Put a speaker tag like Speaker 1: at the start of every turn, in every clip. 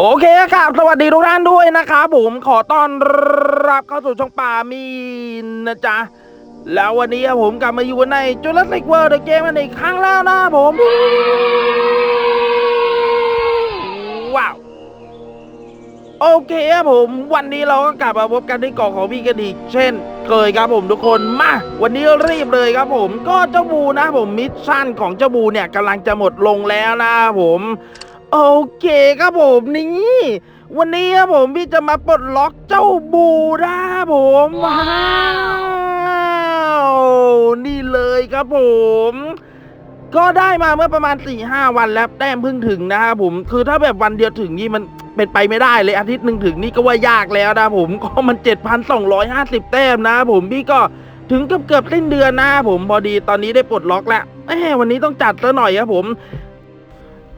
Speaker 1: โอเคครับสวัสดีทุกท่านด้วยนะครับผมขอต้อนรับเข้าสู่ช่องป่ามีนนะจ๊ะ แล้ววันนี้ผมกลับมาอยู่ในจุลศิกเวิร์ดเกมกันอีกครั้งแล้วนะผม ว้าว โอเคครับผมวันนี้เราก็กลับมาพบกันที่เกาะของพี่กันอีกเช่น เคยครับผมทุกคนมาวันนี้รีบเลยครับผมก็เจ้าบูนะผมมิชชั่นของเจ้าบูเนี่ยกำลังจะหมดลงแล้วนะผม โอเคครับผมนี่ วันนี้ครับผมพี่จะมาปลดล็อกเจ้าบูนะครับผมว้าวนี่เลยครับผม ก็ได้มาเมื่อประมาณ4ี่ห้าวันแล้วแต้มเพิ่งถึงนะครับผม คือถ้าแบบวันเดียวถึงนี่มันเป็นไปไม่ได้เลยอาทิตย์หนึ่งถึงนี่ก็ว่ายากแล้วนะผมก็มัน 7,250 แต้มนะผมพี่ก็ถึงเกือบเกือบสิ้นเดือนนะผมพอดีตอนนี้ได้ปลดล็อกแล้วแหมวันนี้ต้องจัดซะหน่อยครับผม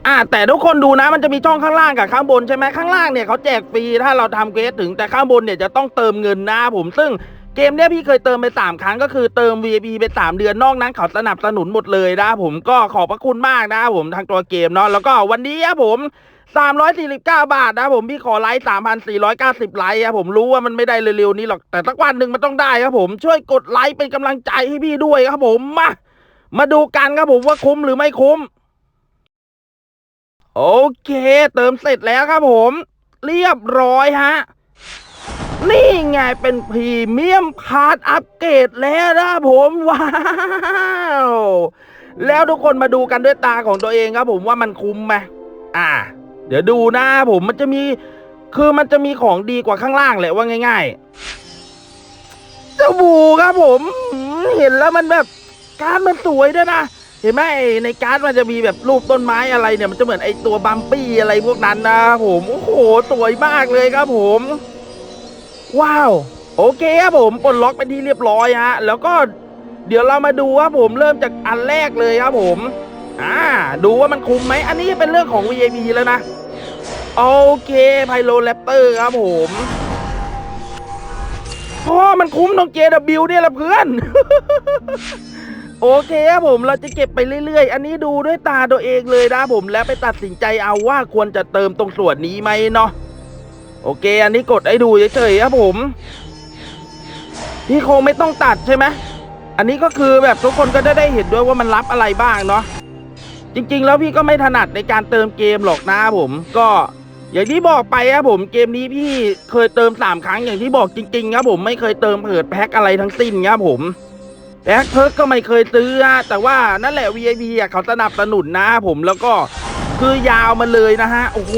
Speaker 1: อ่าแต่ทุกคนดูนะมันจะมีช่องข้างล่างกับข้างบนใช่ไหมข้างล่างเนี่ยเขาแจกฟรีถ้าเราทำเควสถึงแต่ข้างบนเนี่ยจะต้องเติมเงินนะผมซึ่งเกมเนี่ยพี่เคยเติมไปสามครั้งก็คือเติม VIP ไปสามเดือนนอกนั้นเขาสนับสนุนหมดเลยนะผมก็ขอบพระคุณมากนะผมทางตัวเกมเนาะแล้วก็วันนี้ครับผม 349 บาทนะผมพี่ขอไลค์3,490 ไลค์ครับผมรู้ว่ามันไม่ได้เร็วๆนี้หรอกแต่สักวันหนึ่งมันต้องได้ครับผมช่วยกดไลค์เป็นกำลังใจให้พี่ด้วยครับผมมามาดูกันครับผมว่าคุ้มหรือไม่คุ้ม โอเค เติมเสร็จแล้วครับผม เรียบร้อยฮะ นี่ไงเป็นพรีเมียมคาร์ดอัปเกรดแล้วนะผมว้าวแล้วทุกคนมาดูกันด้วยตาของตัวเองครับผมว่ามันคุ้มไหมอ่า เดี๋ยวดูนะผมมันจะมี คือมันจะมีของดีกว่าข้างล่างแหละว่าง่ายๆเจ้าบูครับผม เห็นแล้วมันแบบการดมันสวยด้วยนะ เห็นไหมในการ์ดมันจะมีแบบรูปต้นไม้อะไรเนี่ยมันจะเหมือนไอตัวบัมปี้อะไรพวกนั้นนะครับผมโอ้โหสวยมากเลยครับผม ว้าว โอเคครับผมปลดล็อกเป็นที่เรียบร้อยฮะแล้วก็เดี๋ยวเรามาดูครับผมเริ่มจากอันแรกเลยครับผมอ่าดูว่ามันคุ้มไหมอันนี้เป็นเรื่องของ VIP แล้วนะ โอเคไพโลแรปเตอร์ครับผมพ่อมันคุ้มตรง JW เนี่ยละเพื่อน โอเคครับผมเราจะเก็บไปเรื่อยๆ อันนี้ดูด้วยตาตัวเองเลยนะผมแล้วไปตัดสินใจเอาว่าควรจะเติมตรงส่วนนี้ไหมเนาะโอเค อันนี้กดให้ดูเฉยๆครับผมพี่คงไม่ต้องตัดใช่ไหมอันนี้ก็คือแบบทุกคนก็จะได้เห็นด้วยว่ามันรับอะไรบ้างเนาะจริง ๆ แล้วพี่ก็ไม่ถนัดในการเติมเกมหรอกนะผมก็อย่างที่บอกไปครับผมเกมนี้พี่เคยเติมสามครั้งอย่างที่บอกจริงๆครับผมไม่เคยเติมเผิดแพ็คอะไรทั้งสิ้นครับผม แบ็คเพิร์กก็ไม่เคยซื้อฮะแต่ว่านั่นแหละ VIP อะเขาสนับสนุนนะผมแล้วก็คือยาวมาเลยนะฮะ โอ้โห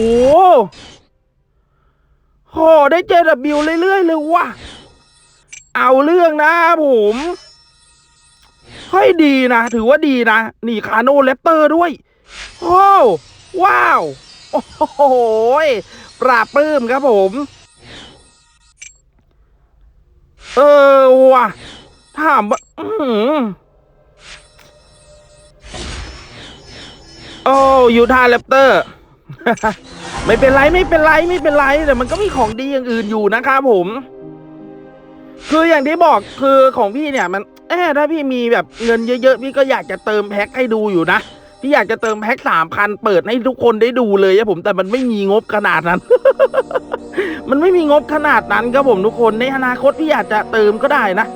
Speaker 1: โหได้เจอบิวเรื่อยๆเลยว่ะ เอาเรื่องนะผมเฮ้ยดีนะ ถือว่าดีนะ นี่คาโนเลปเตอร์ด้วย โอ้ว้าว โอ้โหปราบปลื้มครับผม เออว่ะถามว่า โอ้ยูทาแรปเตอร์ ไม่เป็นไรไม่เป็นไรไม่เป็นไรแต่มันก็มีของดีอย่างอื่นอยู่นะครับผม คืออย่างที่บอกคือของพี่เนี่ย มันเออถ้าพี่มีแบบเงินเยอะๆพี่ก็อยากจะเติมแพ็คให้ดูอยู่นะพี่อยากจะเติมแพ็คสามพันเปิดให้ทุกคนได้ดูเลยครับผมแต่มันไม่มีงบขนาดนั้น มันไม่มีงบขนาดนั้นครับผมทุกคนในอนาคตพี่อยาจจะเติมก็ได้นะ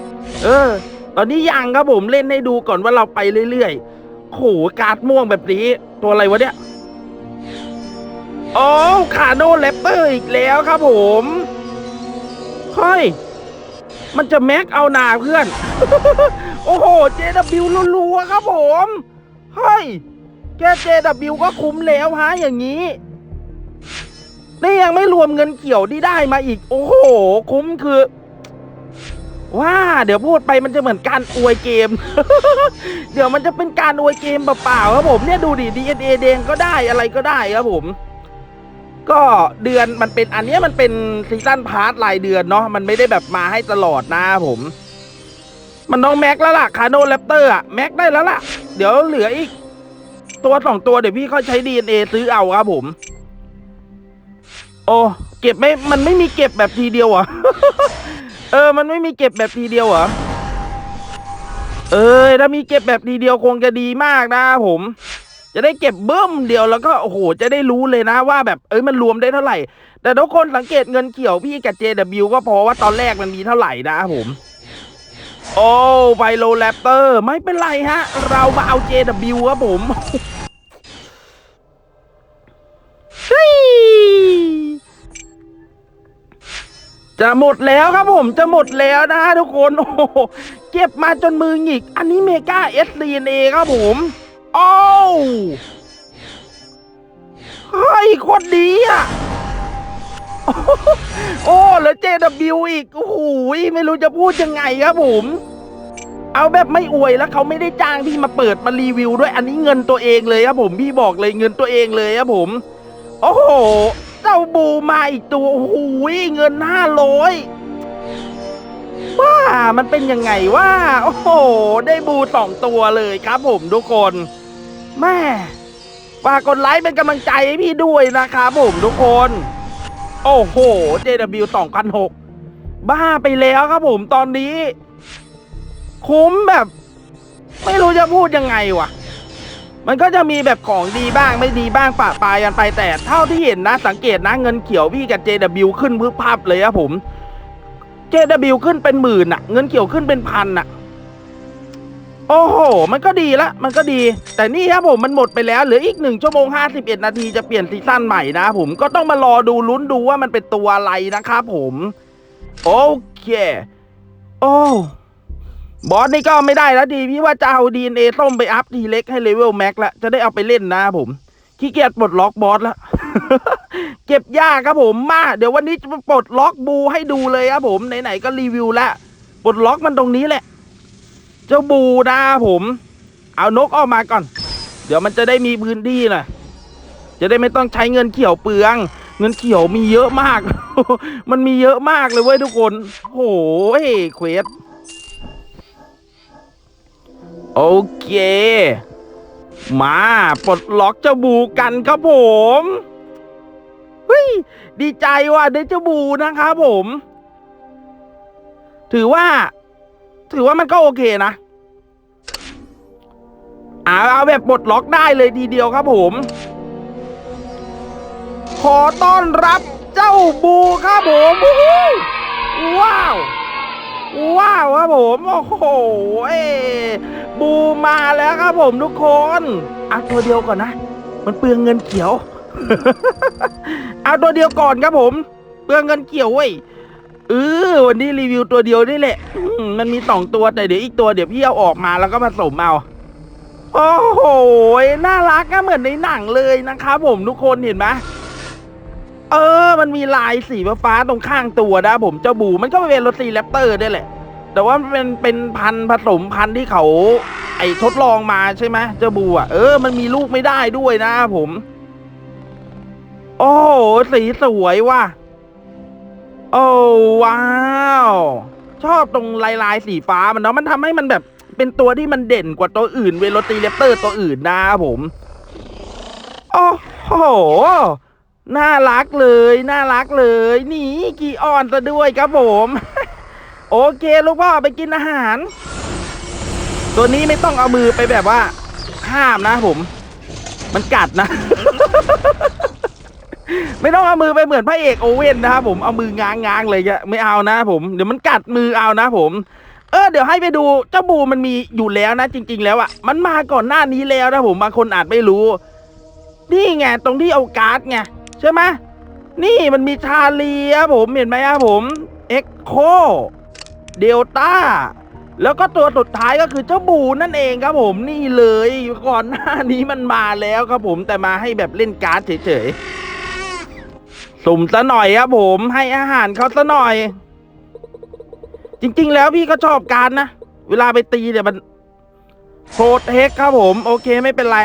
Speaker 1: เออ ตอนนี้ยังครับผมเล่นให้ดูก่อนว่าเราไปเรื่อยๆโหการ์ดม่วงแบบนี้ ตัวอะไรวะเนี่ยโอ้คาโนแรปเตอร์อีกแล้วครับผมเฮ้ยมันจะแม็กเอาหนาเพื่อน โอ้โห JW รัวๆครับผม เฮ้ย แค่ JW ก็คุ้มแล้วฮะอย่างนี้ นี่ยังไม่รวมเงินเกี่ยวที่ได้มาอีก โอ้โห คุ้มคือ ว่าเดี๋ยวพูดไปมันจะเหมือนการอวยเกม เดี๋ยวมันจะเป็นการอวยเกมเปล่าๆครับผมเนี่ยดูดิ DNA แดงก็ได้อะไรก็ได้ครับผม ก็เดือนมันเป็นอันนี้มันเป็นซีซั่นพาร์ทรายเดือนเนาะมันไม่ได้แบบมาให้ตลอดนะครับผม มันต้องแม็กแล้วล่ะคาโนแรปเตอร์อะแม็กได้แล้วล่ะ เดี๋ยวเหลืออีก ตัวสองตัวเดี๋ยวพี่เขาใช้ DNA ซื้อเอาครับผม โอ้เก็บไม่มันไม่มีเก็บแบบทีเดียวอะ ออ มันไม่มีเก็บแบบทีเดียวเหรอ เออถ้ามีเก็บแบบทีเดียวคงจะดีมากนะผม จะได้เก็บเบิ้มเดียวแล้วก็โอ้โหจะได้รู้เลยนะว่าแบบเอ้ยมันรวมได้เท่าไหร่ แต่ทุกคนสังเกตเงินเขียวพี่กับ JW ก็พอว่าตอนแรกมันมีเท่าไหร่นะผมโอ้ไบโลแรปเตอร์ไม่เป็นไรฮะ เรามาเอา JW ครับผมเฮ้ย จะหมดแล้วครับผมจะหมดแล้วนะทุกคนโอ้โหเก็บมาจนมือหงิก อันนี้เมกา s d n a ครับผมโอ้เฮ้ยโคตรดีอะโอ้แล้ว JW อีกโอ้โหไม่รู้จะพูดยังไงครับผม เอาแบบไม่อวยแล้วเขาไม่ได้จ้างพี่มาเปิดมารีวิวด้วยอันนี้เงินตัวเองเลยครับผมพี่บอกเลยเงินตัวเองเลยครับผม โอ้โห จ้าบูมาอีกตัวโอ้โหเงินห้าร้อยว้ามันเป็นยังไงว่า โอ้โห ได้บูสองตัวเลยครับผมทุกคนแม่ฝากกดไลค์เป็นกำลังใจให้พี่ด้วยนะครับผมทุกคน โอ้โห JW 2006 บ้าไปแล้วครับผมตอนนี้ คุ้มแบบ ไม่รู้จะพูดยังไงวะ มันก็จะมีแบบของดีบ้างไม่ดีบ้างปะปายกันไปแต่เท่าที่เห็นนะสังเกตนะเงินเขียวพี่กับ JW ขึ้นพึบพับเลยครับผม JW ขึ้นเป็นหมื่นอะเงินเขียวขึ้นเป็นพันอะโอ้โห มันก็ดีละ มันก็ดี แต่นี่ครับผมมันหมดไปแล้ว เหลืออีกหนึ่งชั่วโมงห้าสิบเอ็ดนาทีจะเปลี่ยนซีซั่นใหม่นะผมก็ต้องมารอดูลุ้นดูว่ามันเป็นตัวอะไรนะครับผม โอเค โอ้ บอสนี่ก็ไม่ได้แล้วดี พี่ว่าจะเอาดีเอส้มไปอัพทีเล็กให้เลเวลแม็กแล้วจะได้เอาไปเล่นนะผมขี้เกียจปลดล็อกบอสแล้วเก็บยากครับผมมา เดี๋ยววันนี้จะปลดล็อกบูให้ดูเลยครับผมไหนๆก็รีวิวแล้วปลดล็อกมันตรงนี้แหละ เจ้าบูนะผม เอานกออกมาก่อน เดี๋ยวมันจะได้มีพื้นที่น่ะจะได้ไม่ต้องใช้เงินเขียวเปลือง เงินเขียวมีเยอะมาก มันมีเยอะมากเลยเว้ยทุกคนโอ้ยเควส โอเค มาปลดล็อกเจ้าบูกันครับผมเฮ้ยดีใจว่ะได้เจ้าบูนะครับผม ถือว่า ถือว่ามันก็โอเคนะเอาเอาแบบปลดล็อกได้เลยทีเดียวครับผม ขอต้อนรับเจ้าบูครับผมว้าว ว้าวครับผม โอ้โห บูมาแล้วครับผมทุกคนเอาตัวเดียวก่อนนะ มันเปลืองเงินเขียว เอาตัวเดียวก่อนครับผม เปลืองเงินเขียวเว้ยเออวันนี้รีวิวตัวเดียวนี่แหละ มันมีสองตัวแต่เดี๋ยวอีกตัวเดี๋ยวพี่เอาออกมาแล้วก็ผสมเอาโอ้โห น่ารักก็เหมือนในหนังเลยนะครับผมทุกคนเห็นไหมเออ มันมีลายสีฟ้าตรงข้างตัวนะผมเจ้าบูมันก็เป็นรถซีแรปเตอร์ได้แหละ แต่ว่ามันเป็นเป็นพันธุ์ผสมพันธุ์ที่เขา ไอทดลองมาใช่ไหมเจ้าบูอะเออมันมีลูกไม่ได้ด้วยนะผม โอ้โหสีสวยว่ะ โอ้ว้าว ชอบตรงลายลายสีฟ้ามันเนาะมันทำให้มันแบบ เป็นตัวที่มันเด่นกว่าตัวอื่นเวโรตีเลปเตอร์ตัวอื่นนะผมโอ้โหน่ารักเลย น่ารักเลย นี่กี่ออนซะด้วยครับผม โอเคลูกพ่อไปกินอาหาร ตัวนี้ไม่ต้องเอามือไปแบบว่า ห้ามนะผม มันกัดนะ ไม่ต้องเอามือไปเหมือนพระเอกโอเว่นนะครับผมเอามือง้างง้างๆเลยอะไม่เอานะผม เดี๋ยวมันกัดมือเอานะผม เออเดี๋ยวให้ไปดูเจ้าบูมันมีอยู่แล้วนะ จริง ๆ แล้วอะมันมาก่อนหน้านี้แล้วนะผมบางคนอาจไม่รู้นี่ไงตรงที่เอาการ์ดไงใช่ไหมนี่มันมีชาลีครับผมเห็นไหมครับผมเอ็กโค เดลต้าแล้วก็ตัวสุดท้ายก็คือเจ้าบูนั่นเองครับผมนี่เลยก่อนหน้านี้มันมาแล้วครับผมแต่มาให้แบบเล่นการ์ดเฉยๆสุ่มซะหน่อยครับผมให้อาหารเขาซะหน่อย จริง ๆ แล้วพี่ก็ชอบการดนะ เวลาไปตีเนี่ยมันโปรเทคครับผม โอเคไม่เป็นไร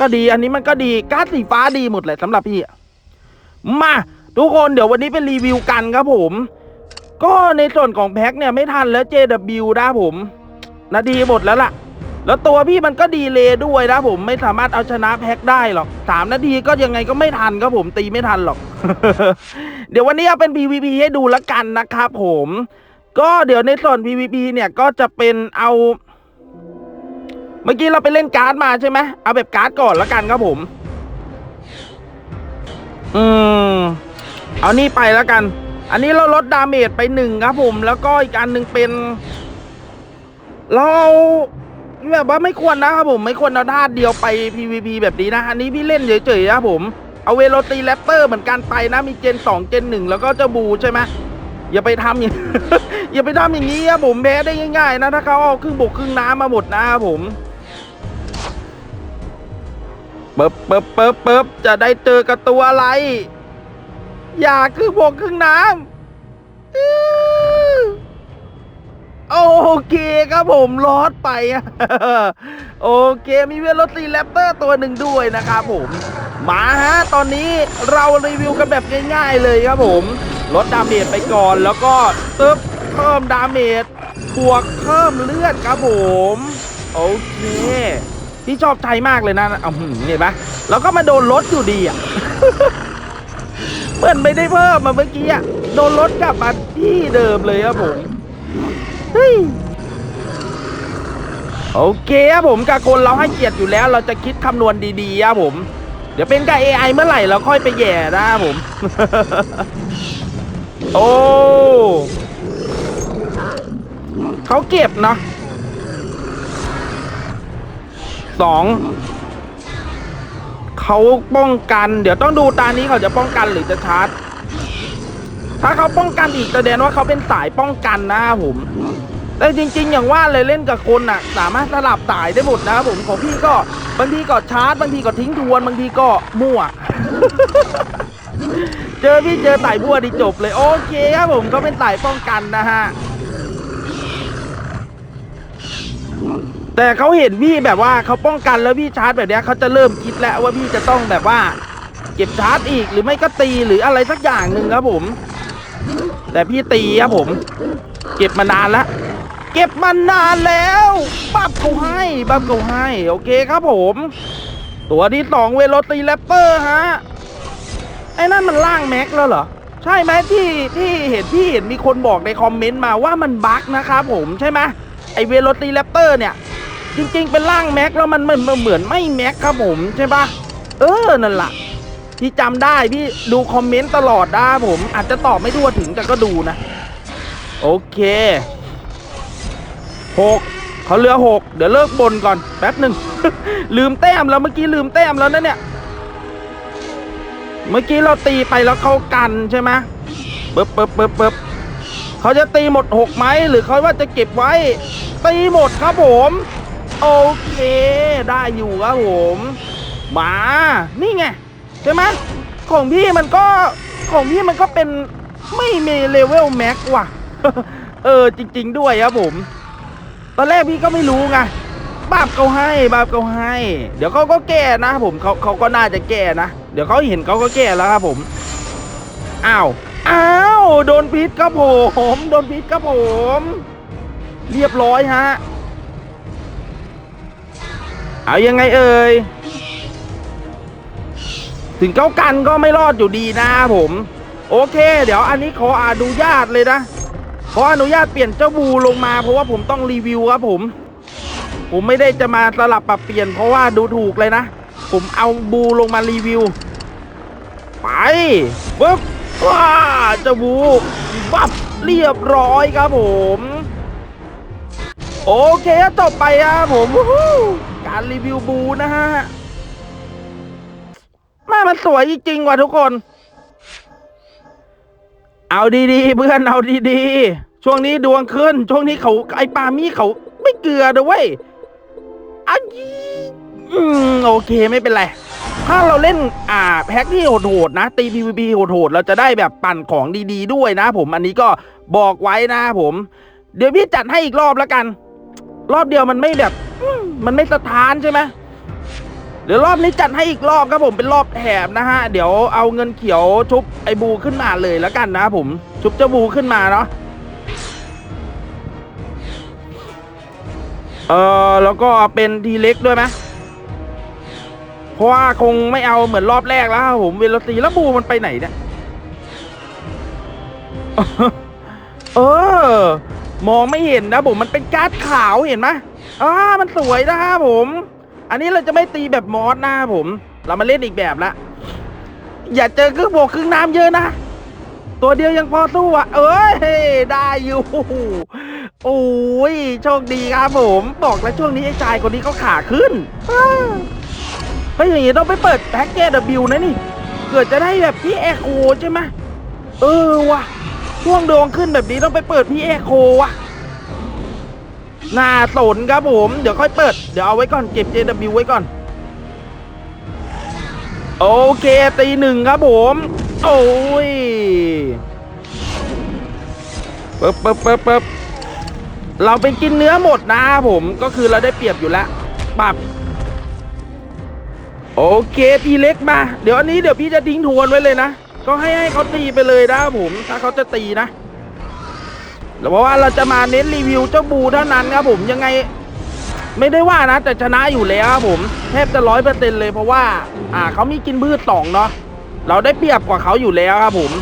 Speaker 1: ก็ดีอันนี้มันก็ดีการ์ดสีฟ้าดีหมดเลยสำหรับพี่มาทุกคนเดี๋ยววันนี้เป็นรีวิวกันครับผม ก็ในส่วนของแพ็คเนี่ยไม่ทันแล้ว JW นะผม นาทีหมดแล้วล่ะ แล้วตัวพี่มันก็ดีเลยด้วยนะผมไม่สามารถเอาชนะแพ็คได้หรอกสามนาทีก็ยังไงก็ไม่ทันครับผมตีไม่ทันหรอก เดี๋ยววันนี้เอาเป็น PVP ให้ดูละกันนะครับผม ก็เดี๋ยวในส่วน PVP เนี่ยก็จะเป็นเอา เมื่อกี้เราไปเล่นการ์ดมาใช่ไหมเอาแบบการ์ดก่อนล้วกันครับผม อืม เอานี่ไปแล้วกัน อันนี้เราลดดาเมจไปหนึ่งครับผม แล้วก็อีกอันหนึ่งเป็น เราแบบว่าไม่ควรนะครับผม ไม่ควรเอาธาตุเดียวไป PVP แบบนี้นะ อันนี้พี่เล่นเฉยๆนะครับผม เอาเวโรตีแรปเปอร์เหมือนกันไปนะ มีเจนสองเจนหนึ่งแล้วก็เจ้าบูใช่ไหมอย่าไปทำอย่างอย่าไปทำอย่างนี้ครับผมแพ้ได้ง่ายๆนะถ้าเขาเอาครึ่งบกครึ่งน้ำมาหมดนะครับผมเปิบเปิบเปิบเปิบจะได้เจอกับตัวอะไร อย่าครึ่งบกครึ่งน้ำอื้อโอเคครับผมลอดไปโอเคมีเวโรถตีแรปเตอร์ตัวหนึ่งด้วยนะครับผม มาฮะตอนนี้เรารีวิวกันแบบง่ายๆเลยครับผมลดดาเมจไปก่อนแล้วก็ตึ๊บเพิ่มดาเมจบวกเพิ่มเลือดครับผมโอเคที่ชอบใจมากเลยนะเอาหืมเห็นไหมแล้วก็มาโดนลดอยู่ดีอะ เหมือนไม่ได้เพิ่มมาเมื่อกี้อะโดนลดกลับมาที่เดิมเลยครับผมเฮ้ยโอเคครับผมกากลเราให้เกียรติอยู่แล้ว เราจะคิดคำนวณดีๆครับผม เดี๋ยวเป็นกับ AI เมื่อไหร่เราค่อยไปแย่นะครับผม โอ้เขาเก็บเนาะสอง เขาป้องกัน เดี๋ยวต้องดูตานี้เขาจะป้องกันหรือจะชาร์จ ถ้าเขาป้องกันอีกแสดงว่าเขาเป็นสายป้องกันนะครับผมแต่จริง ๆ อย่างว่าเลยเล่นกับคนอะ สามารถสลับสายได้หมดนะครับผมของพี่ก็บางทีก็ชาร์จบางทีก็ทิ้งทวนบางทีก็มั่ว เจอพี่เจอสายบัวดีจบเลย โอเคครับผมก็เป็นสายป้องกันนะฮะ แต่เขาเห็นพี่แบบว่าเขาป้องกันแล้วพี่ชาร์จแบบนี้เขาจะเริ่มคิดแล้วว่าพี่จะต้องแบบว่า เก็บชาร์จอีกหรือไม่ก็ตีหรืออะไรสักอย่างหนึ่งครับผม แต่พี่ตีครับผม เก็บมานานแล้วเก็บมานานแล้วบับเขาให้บับเขาให้โอเคครับผม ตัวที่สองเวโรตีแรปเปอร์ฮะไอ้นั่นมันล่างแม็กแล้วเหรอใช่ไหมที่ที่เห็นที่เห็นมีคนบอกในคอมเมนต์มาว่ามันบั๊กนะครับผมใช่ไหมไอเวโรตีแรปเตอร์เนี่ย จริง ๆ เป็นล่างแม็กแล้วมันมันมันเหมือนไม่แม็กครับผมใช่ปะเออนั่นแหละที่จำได้พี่ดูคอมเมนต์ตลอดได้ผม อาจจะตอบไม่ทั่วถึงแต่ก็ดูนะ โอเคหกเขาเหลือหกเดี๋ยวเลิกบนก่อนแป๊บหนึ่ง ลืมแต้มแล้วเมื่อกี้ลืมแต้มแล้วนะเนี่ย เมื่อกี้เราตีไปแล้วเขากันใช่ไหมเบิบเบิบเบิบเบิบเขาจะตีหมดหกไหมหรือเขาว่าจะเก็บไว้ตีหมดครับผม โอเค ได้อยู่ครับผม มา นี่ไง ใช่ไหมของพี่มันก็ของพี่มันก็เป็นไม่มีเลเวลแม็กว่ะ เออจริง ๆ ด้วยครับผม ตอนแรกพี่ก็ไม่รู้ไงบาปเขาให้บาปเขาให้ เดี๋ยวเขาก็แก้นะผมเขาเขาก็น่าจะแก้นะ เดี๋ยวเขาเห็นเขาก็แก้แล้วครับผม อ้าว อ้าว โดนพิษครับผม โดนพิษครับผม เรียบร้อยฮะ เอายังไงเอ่ย ถึงเก้ากันก็ไม่รอดอยู่ดีนะผม โอเค เดี๋ยวอันนี้ขออนุญาตเลยนะ ขออนุญาตเปลี่ยนเจ้าบูลงมาเพราะว่าผมต้องรีวิวครับผม ผมไม่ได้จะมาสลับปรับเปลี่ยนเพราะว่าดูถูกเลยนะ ผมเอาบูลงมารีวิว ไปปึ๊บว้าเจ้าบูบับเรียบร้อยครับผม โอเคต่อไปครับผมวู้ การรีวิวบูนะฮะแม่มันสวยจริงๆว่ะทุกคน เอาดีๆ เพื่อนเอาดีๆ ช่วงนี้ดวงขึ้น ช่วงนี้เขาไอปามี่เขาไม่เกลือนะเว้ยอันอืมโอเคไม่เป็นไรถ้าเราเล่นอ่าแพ็กที่โหดๆนะตี PVP โหดๆเราจะได้แบบปั่นของดีๆด้วยนะ ผมอันนี้ก็บอกไว้นะผม เดี๋ยวพี่จัดให้อีกรอบแล้วกัน รอบเดียวมันไม่แบบอื มันไม่สะท้านใช่ไหมเดี๋ยวรอบนี้จัดให้อีกรอบครับผมเป็นรอบแถบนะฮะ เดี๋ยวเอาเงินเขียวชุบไอบูขึ้นมาเลยแล้วกันนะผมชุบเจ้าบูขึ้นมาเนาะเออแล้วก็เป็นทีเล็กด้วยไหมเพราะว่าคงไม่เอาเหมือนรอบแรกแล้วผมเวลตีแล้วบูมันไปไหนเนี่ยเออ มองไม่เห็นนะผมมันเป็นการ์ดขาวเห็นไหม อ่ามันสวยนะครับผม อันนี้เราจะไม่ตีแบบมอสนะครับผม เรามาเล่นอีกแบบละ อย่าเจอครึ่งบวกครึ่งน้ำเยอะนะ ตัวเดียวยังพอสู้อะ เอ้ย ได้อยู่ โอ้ย โชคดีครับผม บอกแล้วช่วงนี้ไอ้ชายคนนี้เขาขาขึ้นอ้าเฮ้ยอย่างงี้ต้องไปเปิดแพ็กเกจบิวนะนี่ เกิดจะได้แบบพี่แอโคใช่ไหมเออว่ะช่วงดวงขึ้นแบบนี้ต้องไปเปิดพี่แอโคว่ะ หน่าสนครับผม เดี๋ยวค่อยเปิด เดี๋ยวเอาไว้ก่อนเก็บ JW ไว้ก่อน โอเคตีหนึ่งครับผม โอ้ยปึ๊บปึ๊บปึ๊บปึ๊บเราเป็นกินเนื้อหมดนะผมก็คือเราได้เปรียบอยู่แล้วปับโอเคทีเล็กมา เดี๋ยวอันนี้เดี๋ยวพี่จะทิ้งทวนไว้เลยนะ ก็ให้ให้เขาตีไปเลยนะผม ถ้าเขาจะตีนะ แล้วเพราะว่าเราจะมาเน้นรีวิวเจ้าบูเท่านั้นครับผมยังไง ไม่ได้ว่านะ แต่ชนะอยู่แล้วครับผมแทบจะร้อยเปอร์เซ็นเลยเพราะว่า อ่าเขามีกินพืชสองเนาะเราได้เปรียบกว่าเขาอยู่แล้วครับผม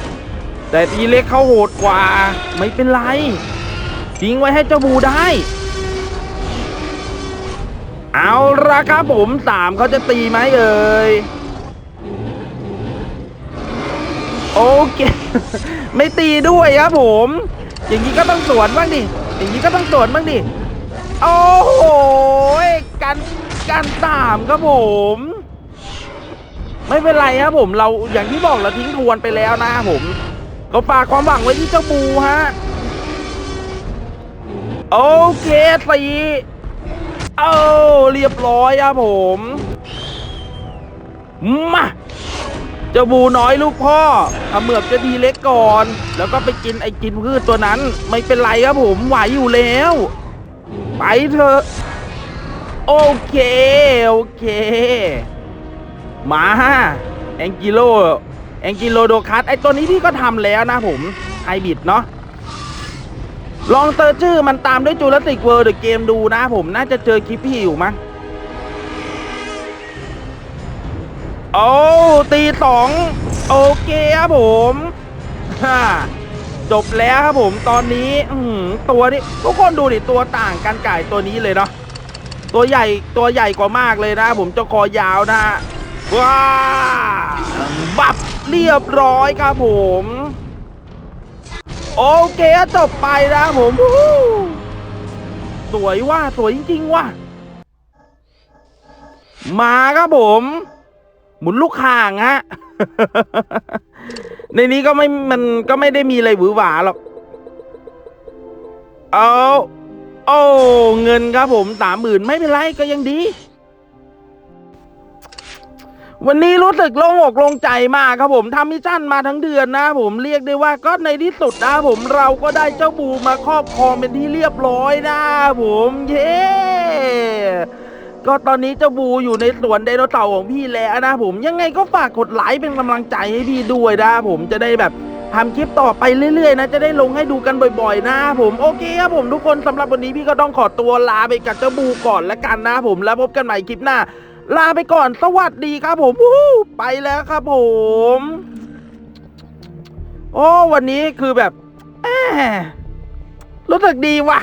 Speaker 1: แต่ทีเล็กเขาโหดกว่า ไม่เป็นไรทิ้งไว้ให้เจ้าบูได้ เอาละครับผมสามเขาจะตีไหมเอ่ยโอเค ไม่ตีด้วยครับผม อย่างนี้ก็ต้องสวนบ้างดิ อย่างนี้ก็ต้องสวนบ้างดิ โอ้โหกันกันสามครับผม ไม่เป็นไรครับผม เราอย่างที่บอกเราทิ้งทวนไปแล้วนะผมก็ฝากความหวังไว้ที่เจ้าบูฮะ โอเคสี่เอ้าเรียบร้อยครับผม มา เจ้าบูน้อยลูกพ่อเขมือบจะดีเล็กก่อน แล้วก็ไปกินไอ้กินพืชตัวนั้น ไม่เป็นไรครับผมไหวอยู่แล้ว ไปเถอะโอเค โอเค มาแองกิโลแองกิโลโดคัสไอตัวนี้พี่ก็ทำแล้วนะผมไฮบิดเนาะลองเติร์ชื่อมันตามด้วยจูราสสิกเวิร์เดอะเกมดูนะผมน่าจะเจอคลิปพี่อยู่มั้ง โอ้ตีสองโอเคครับผมฮ่าจบแล้วครับผมตอนนี้อืตัวนี้ทุกคนดูดิตัวต่างกันไก่ตัวนี้เลยเนาะตัวใหญ่ตัวใหญ่กว่ามากเลยนะ ผมจ้าคอยาวนะฮะว้าบับเรียบร้อยครับผม โอเคจบไปนะผมสวยว่ะสวยจริงๆว่ะมาครับผม หมุนลูกข่างฮะ ในนี้ก็ไม่ มันก็ไม่ได้มีอะไรหวือหวาหรอก เอาโอ้ เงินครับผมสามหมื่นไม่เป็นไรก็ยังดี วันนี้รู้สึกโล่งอกโล่งใจมากครับผมทำมิชชั่นมาทั้งเดือนนะผมเรียกได้ว่าก็ในที่สุดนะผมเราก็ได้เจ้าบูมาครอบครองเป็นที่เรียบร้อยนะผม เย้ ก็ตอนนี้เจ้าบูอยู่ในสวนไดโนเสาร์ของพี่แล้วนะผมยังไงก็ฝากกดไลค์เป็นกำลังใจให้พี่ด้วยนะผมจะได้แบบทำคลิปต่อไปเรื่อยๆนะ จะได้ลงให้ดูกันบ่อยๆ นะผมโอเคครับผมทุกคนสำหรับวันนี้พี่ก็ต้องขอตัวลาไปกับเจ้าบูก่อนละกันนะผมแล้วพบกันใหม่คลิปหน้า ลาไปก่อนสวัสดีครับผมวู้ไปแล้วครับผม โอ้วันนี้คือแบบแหมรู้สึกดีว่ะ